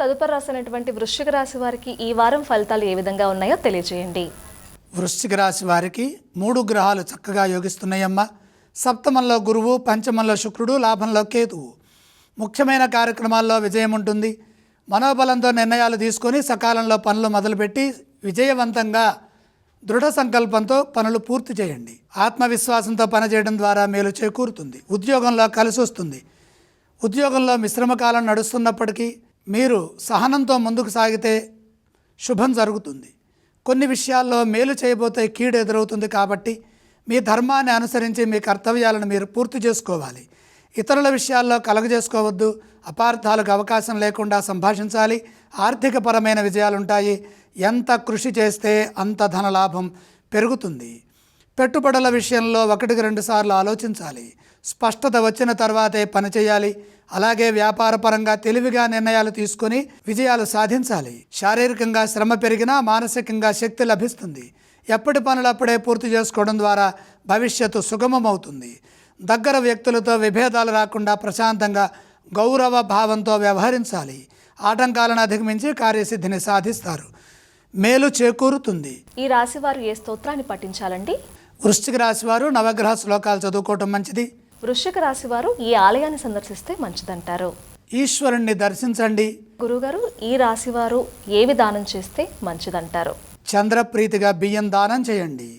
తదుపరి రాసినటువంటి వృశ్చిక రాశి వారికి ఈ వారం ఫలితాలు ఏ విధంగా ఉన్నాయో తెలియజేయండి. వృశ్చిక రాశి వారికి మూడు గ్రహాలు చక్కగా యోగిస్తున్నాయమ్మ. సప్తమంలో గురువు పంచమంలో శుక్రుడు లాభంలో కేతువు. ముఖ్యమైన కార్యక్రమాల్లో విజయం ఉంటుంది. మనోబలంతో నిర్ణయాలు తీసుకొని సకాలంలో పనులు మొదలుపెట్టి విజయవంతంగా దృఢ సంకల్పంతో పనులు పూర్తి చేయండి. ఆత్మవిశ్వాసంతో పనిచేయడం ద్వారా మేలు చేకూరుతుంది. ఉద్యోగంలో కలిసి వస్తుంది ఉద్యోగంలో మిశ్రమ కాలం నడుస్తున్నప్పటికీ మీరు సహనంతో ముందుకు సాగితే శుభం జరుగుతుంది. కొన్ని విషయాల్లో మేలు చేయబోతే కీడు ఎదురవుతుంది కాబట్టి మీ ధర్మాన్ని అనుసరించి మీ కర్తవ్యాలను మీరు పూర్తి చేసుకోవాలి. ఇతరుల విషయాల్లో కలగజేసుకోవద్దు. అపార్థాలకు అవకాశం లేకుండా సంభాషించాలి. ఆర్థికపరమైన విజయాలుంటాయి. ఎంత కృషి చేస్తే అంత ధనలాభం పెరుగుతుంది. పెట్టుబడుల విషయంలో ఒకటికి రెండు సార్లు ఆలోచించాలి. స్పష్టత వచ్చిన తర్వాతే పని చేయాలి. అలాగే వ్యాపారపరంగా తెలివిగా నిర్ణయాలు తీసుకొని విజయాలు సాధించాలి. శారీరకంగా శ్రమ పెరిగినా మానసికంగా శక్తి లభిస్తుంది. ఎప్పటి పనులు అప్పుడే పూర్తి చేసుకోవడం ద్వారా భవిష్యత్తు సుగమమవుతుంది. దగ్గర వ్యక్తులతో విభేదాలు రాకుండా ప్రశాంతంగా గౌరవ భావంతో వ్యవహరించాలి. ఆటంకాలను అధిగమించి కార్యసిద్ధిని సాధిస్తారు. మేలు చేకూరుతుంది. ఈ రాశి వారు ఏ స్తోత్రాన్ని పఠించాలండి? వృశ్చిక రాశి వారు నవగ్రహ శ్లోకాలు చదువుకోవటం మంచిది. వృశ్చిక రాశి వారు ఈ ఆలయాన్ని సందర్శిస్తే మంచిదంటారు. ఈశ్వరుణ్ణి దర్శించండి. గురుగారు ఈ రాశి వారు ఏవి దానం చేస్తే మంచిదంటారు? చంద్రప్రీతిగా బియ్యం దానం చేయండి.